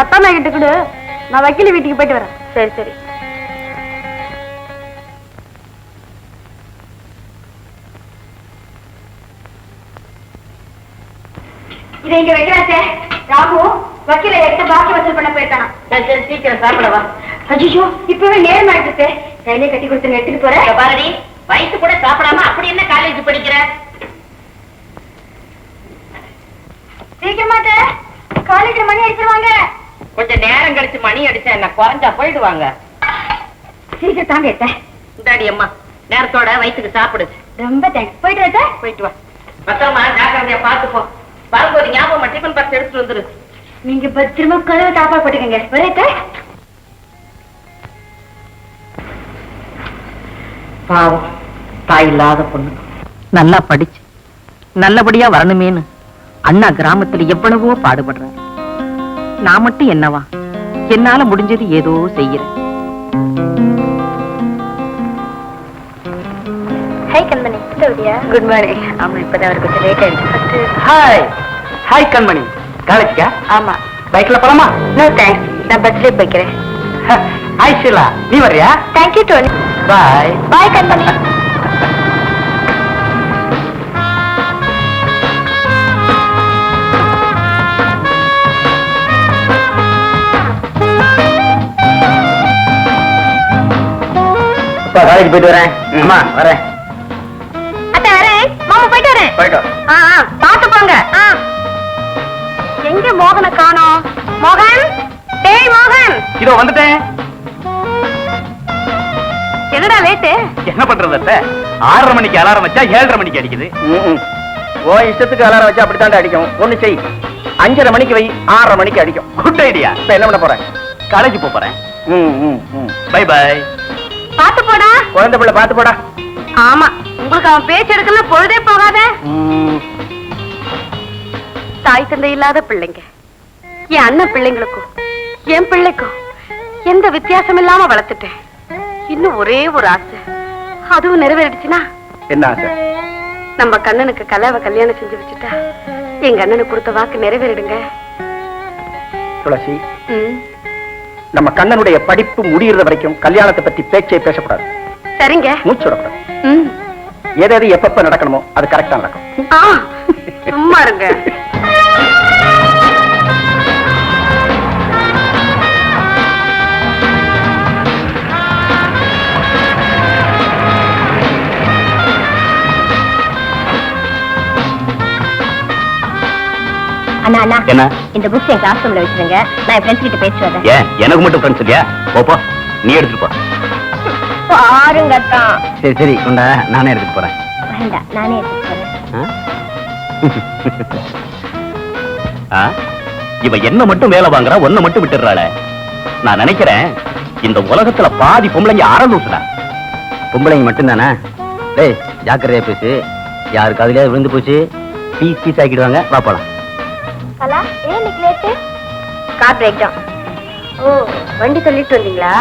அம்மா கிட்ட கொடு. நான் வக்கீல் வீட்டுக்கு போயிட்டு வரேன். சரி சரி. இதை இங்க வைக்கிறாச்சே. ராமு வக்கீல எடுத்து பாக்கி வசூல் பண்ண போயிருக்கானா? சரி சீக்கிரம் சாப்பிடவா? அஜிஷோ இப்பவே நேரம் ஆயிடுச்சு. கையிலே கட்டி கொடுத்து எடுத்துட்டு போறேன் பாரதி வயசு கூட சாப்பிடாம அப்படி என்ன காலேஜ் படிக்கிற? சீக்கிரமா காலேஜ்ல மணி அடிச்சிருவாங்க. கொஞ்சம் நேரம் கழிச்சு மணி அடிச்சா என்ன குறைஞ்சா போயிடுவாங்க? சீக்கிரம் தாங்க இந்தாடி அம்மா நேரத்தோட வயிற்றுக்கு சாப்பிடு. ரொம்ப தேங்க்ஸ். போயிட்டு போயிட்டு வா. பத்திரமா ஜாக்கிரதையா பார்த்து போ வரும்போது ஞாபகமா டிஃபன் பாக்ஸ் எடுத்துட்டு வந்துரு. நீங்க பத்திரமா கதவை தாப்பா போட்டுக்கங்க. வரேத்த பாவம். தாய் இல்லாத பொண்ணு. நல்லா படிச்சு. நல்லபடியா வரணுமேனு அண்ணா கிராமத்துல எவ்வளவோ பாடுபடுறாரு. நான் மட்டும் என்னவா? என்னால முடிஞ்சது ஏதோ செய்யறேன் ஹாய் கண்மணி. குட் மார்னிங் ஆமா இப்பதான் அவர் கொஞ்சம் லேட் ஆயிடுச்சு. ஹாய் ஹாய் கண்மணி. காலேஜ்க்கா? ஆமா. பைக்ல போலாமா? நோ தேங்க்ஸ் நான் பஸ்லயே போய்க்கிறேன். ஹாய் ஷீலா நீ வர்றியா? தேங்க்யூ டோனி பாய் பாய் கண்மணி. காலேஜ் போயிட்டு வரேன். அம்மா வரேன். அத்தை வரேன். மாமா போயிட்டு வரேன். போயிட்டு ஆ ஆ பாத்து போங்க. ஆ. எங்க மோகனை காணோம்? மோகன்? டேய் மோகன். இதோ வந்துட்டேன். என்னடா லேட்டு? என்ன பண்றது அத்தை? ஆறரை மணிக்கு அலாரம் வச்சா ஏழரை மணிக்கு அடிக்குது. ஓ இஷ்டத்துக்கு அலாரம் வச்சா அப்படித்தாண்டா அடிக்கும். ஒண்ணு செய். அஞ்சரை மணிக்கு வை ஆறரை மணிக்கு அடிக்கும். குட் ஐடியா இப்ப என்ன பண்ண போறேன்? காலேஜ் போறேன். பை பை பாத்து போடா. குழந்தை பிள்ளை பாத்து போடா. ஆமா உங்களுக்கு அவன் பேச்சு எடுக்கல பொழுதே போகாத. தாய் தந்தை இல்லாத பிள்ளைங்க. என் அண்ணன் பிள்ளைங்களுக்கும் என் பிள்ளைக்கும் எந்த வித்தியாசம் இல்லாம வளர்த்துட்டேன். இன்னும் ஒரே ஒரு ஆசை. அதுவும் நிறைவேறிடுச்சுன்னா? என்ன ஆசை? நம்ம கண்ணனுக்கு கலாவை கல்யாணம் செஞ்சு வச்சுட்டா எங்க அண்ணனுக்கு கொடுத்த வாக்கு நிறைவேறிடுங்க. துளசி நம்ம கண்ணனுடைய படிப்பு முடியறது வரைக்கும் கல்யாணத்தை பத்தி பேச்சே பேசக்கூடாது. சரிங்க. மூச்சு விடக்கூடாது. எது எது எப்பப்ப நடக்கணுமோ அது கரெக்டா நடக்கும். ஆ, சும்மா இருங்க. அண்ணா என்ன? இந்த புக்ஸ் என் கிளாஸ் ரூம்ல வச்சிருங்க. நான் என் ஃப்ரெண்ட்ஸ் கிட்ட பேசி வரேன். ஏன்? எனக்கு மட்டும் ஃப்ரெண்ட்ஸ் இல்லையா? போப்போ நீ எடுத்துட்டு போ. பாருங்க தான் சரி சரி கொண்டா நானே எடுத்துட்டு போறேன். வேண்டாம் நானே எடுத்துட்டு போறேன்? இவ என்ன மட்டும் வேலை வாங்குறா ஒன்ன மட்டும் விட்டுறாளே நான் நினைக்கிறேன் இந்த உலகத்துல பாதி பொம்பளைங்க ஆரம்புடா பொம்பளைங்க மட்டும்தானே? டேய் ஜாக்கிரதையா பேசு. யாருக்கு அதுலயே விழுந்து போச்சு. பீஸ் பீஸ் ஆக்கிடுவாங்க. வா போலாம். கலா ஏன் இன்னைக்கு லேட்டு? கார் பிரேக் டவுன் ஓ வண்டி தள்ளிட்டு வந்தீங்களா?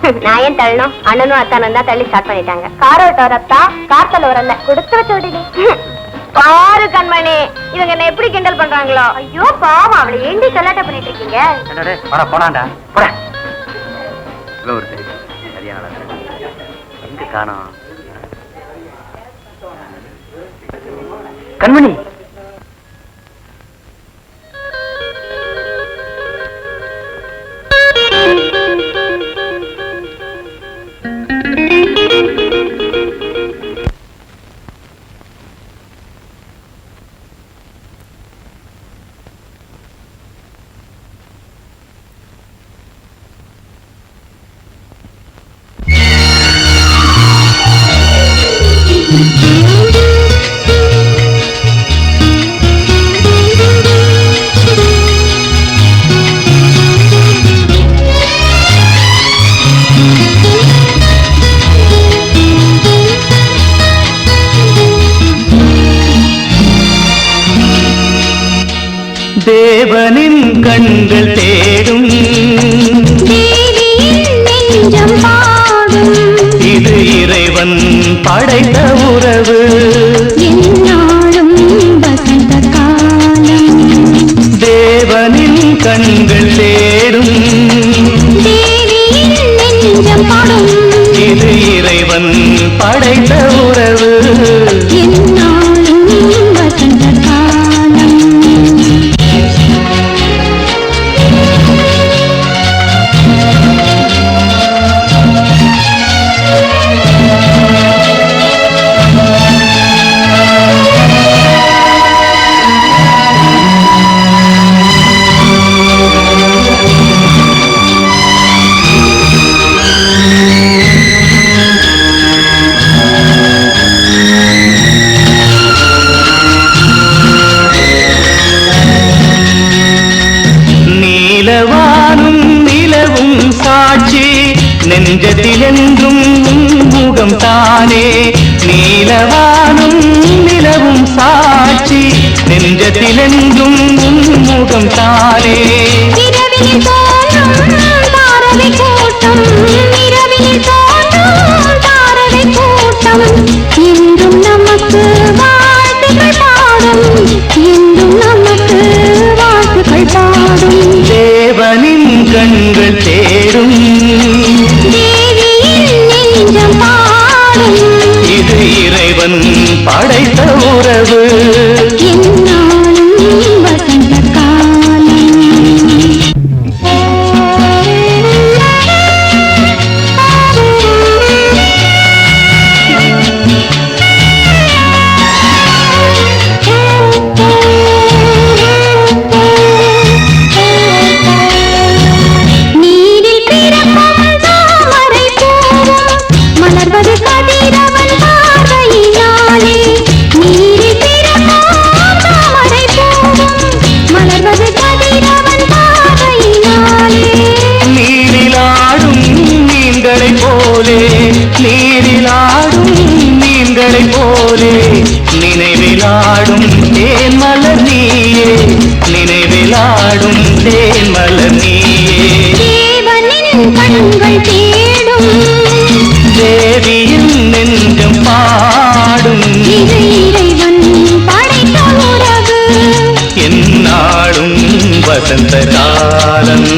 நான் ஏன் தள்ளணும்? அண்ணனும் அத்தானும் தான் தள்ளி ஸ்டார்ட் பண்ணிட்டாங்க. காரோட்ட வரத்தா அத்தா வரல கொடுத்து வச்சு விடுடி பாரு கண்மணி இவங்க என்ன எப்படி கிண்டல் பண்றாங்களோ. ஐயோ பாவம் அவளை ஏண்டி கல்லாட்ட பண்ணிட்டு இருக்கீங்க? வர போனாண்டா போட. ஒரு சரியான எங்க காணும்? கண்மணி கண்கள் தேடும். இது இறைவன் படைத்த உறவு. தேவனின் கண்கள் தேடும். നെഞ്ചത്തിലെന്തും മുഖം താനേ. നീലവാനും നിലവും സാക്ഷി. നെഞ്ചത്തിലെന്തും മുഖം താനേ. உறவு வசந்த காலம்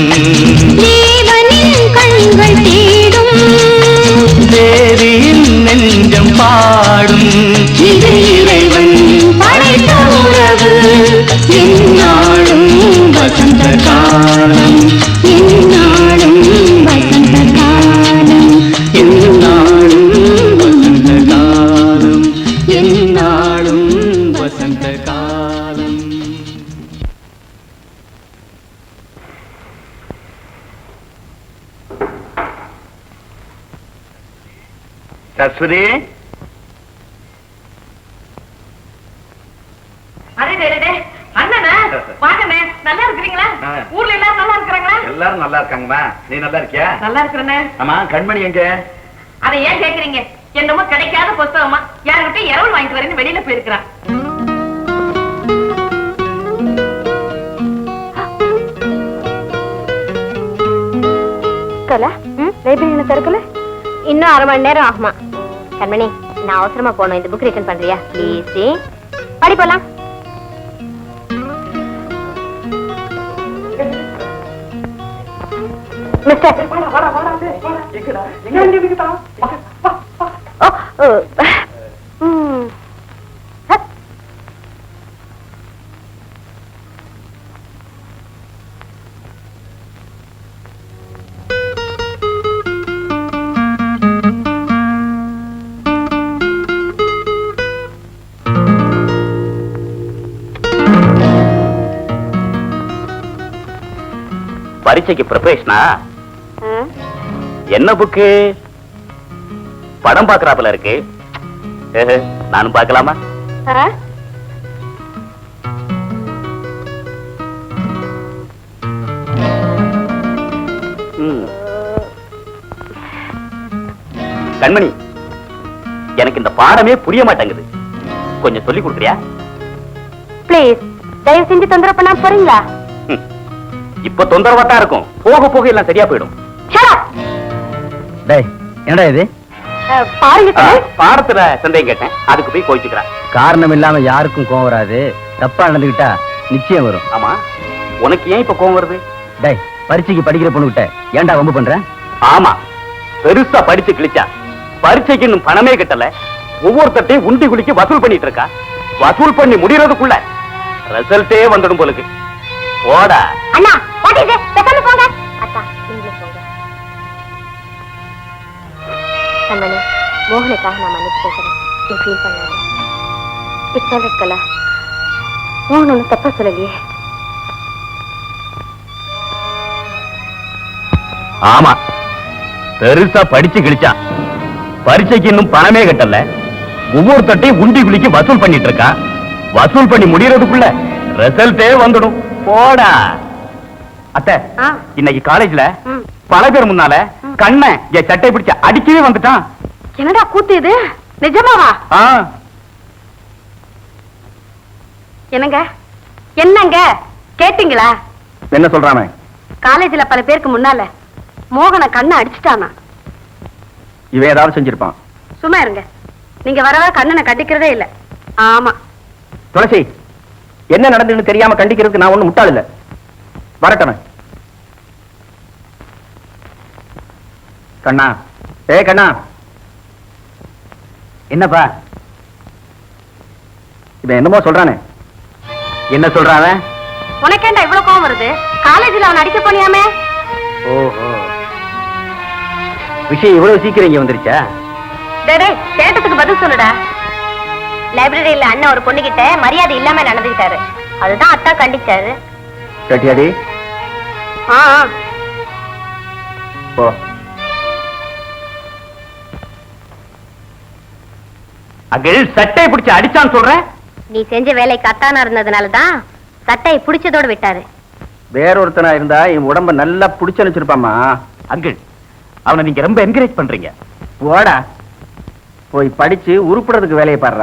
தேவியின் நெஞ்சம் பாடும். ஊர்ல எல்லாரும் நல்லா இருக்கிறாங்களா? எல்லாரும் நல்லா இருக்காங்கம்மா. நீ நல்லா இருக்கியா? நல்லா இருக்கிறேண்ணே. ஆமா கண்மணி எங்க? அதை ஏன் கேக்குறீங்க? என்னமோ கிடைக்காத புஸ்தகமா? யாருக்கிட்ட இரவல் வாங்கிட்டு வரேன்னு வெளியில போயிருக்கிறான். திறக்கல? இன்னும் அரை மணி நேரம் ஆகுமா? கண்மணி நான் அவசரமா போகணும் இந்த புக் ரிட்டர்ன் பண்றியா ப்ளீஸ் படி போலாம் மிஸ்டர் பரீட்சைக்கு ப்ரிப்பரேஷனா? என்ன புக்கு படம் பாக்குறாப்புல இருக்கு நானும் பார்க்கலாமா ஆ? ம். கண்மணி எனக்கு இந்த பாடமே புரிய மாட்டேங்குது கொஞ்சம் சொல்லி கொடுக்குறியா ப்ளீஸ் தயவு செஞ்சு தொந்தரவு பண்ணாம போறீங்களா. இப்ப தொந்தரவா தான் இருக்கும். போக போக எல்லாம் சரியா போயிடும். டேய் என்னடா இது? பாடத்துல சந்தேகம் கேட்டேன். அதுக்கு போய் கோயிச்சுக்கிறேன் காரணம் இல்லாம யாருக்கும் கோவம் வராது. தப்பா நடந்துகிட்டா நிச்சயம் வரும். ஆமா. உனக்கு ஏன் இப்ப கோவம் வருது? டேய் பரீட்சைக்கு படிக்கிற பொண்ணுகிட்ட ஏன்டா வம்பு பண்ற? ஆமா. பெருசா படிச்சு கிழிச்சா. பரீட்சைக்கு இன்னும் பணமே கட்டல. ஒவ்வொருத்தட்டையும் உண்டி குளிக்கு வசூல் பண்ணிட்டு இருக்கா. வசூல் பண்ணி முடியறதுக்குள்ள ரிசல்ட்டே வந்துடும் போலுக்கு. போடா. அண்ணா வாட் இஸ் இட் பேசாம போங்க. அத்தா நீங்களே போங்க. கண்மணி மோகனுக்காக நான் மன்னிச்சு பேசுறேன் நீ ஃபீல் பண்ணாத. இட்ஸ் ஆல் கலா மோகன் ஒன்றும் தப்பா சொல்லலையே. ஆமா. பெருசா படிச்சு கிழிச்சான் பரீட்சைக்கு இன்னும் பணமே கட்டல. ஒவ்வொருத்தட்டையும் உண்டி குளிக்கு வசூல் பண்ணிட்டு இருக்கா. வசூல் பண்ணி முடியறதுக்குள்ள ரிசல்ட்டே வந்துடும். போடா. அத்தை. இன்னைக்கு காலேஜ்ல. பல பேர் முன்னால கண்ண என் சட்டை பிடிச்சு அடிக்கவே வந்துட்டான். என்னடா கூத்து இது? நிஜமாவா? என்னங்க? என்னங்க? கேட்டீங்களா? என்ன சொல்றானே காலேஜ்ல பல பேருக்கு முன்னால மோகன கண்ணை அடிச்சிட்டானா? இவன் ஏதாவது செஞ்சிருப்பான். சும்மா இருங்க. நீங்க வர வர கண்ணனை கட்டிக்கிறதே இல்ல. ஆமா. துளசி என்ன நடந்ததுன்னு தெரியாம கண்டிக்கிறதுக்கு நான் ஒண்ணும் முட்டாள் இல்ல. வரட்டவன். கண்ணா. ஏ கண்ணா. என்னப்பா? இவன் என்னமோ சொல்றானே. என்ன சொல்றான் உனக்கேண்டா இவ்வளவு கோவம் வருது? காலேஜ்ல அவன் அடிக்க போனியாமே? ஓஹோ. விஷயம் இவ்வளவு சீக்கிரம் இங்க வந்துருச்சா? டேய், கேட்டதுக்கு பதில் சொல்லுடா. லைப்ரரியில அண்ணன் ஒரு பொண்ணுகிட்ட மரியாதை இல்லாம நடந்துகிட்டாரு அதுதான் அத்தா கண்டிச்சாரு. கட்டியாடி. ஆ. போ. அகில் சட்டை பிடிச்சு அடிச்சான்னு சொல்றேன் நீ செஞ்ச வேலைக்கு அத்தானா இருந்ததுனால தான் சட்டையை பிடிச்சதோட விட்டாரு. வேறொருத்தனா இருந்தா என் உடம்ப நல்லா புடிச்சு வச்சிருப்பாமா அங்கிள் அவனை நீங்க ரொம்ப என்கரேஜ் பண்றீங்க. போடா போய் படிச்சு உருப்புறதுக்கு வேலையை பாடுறா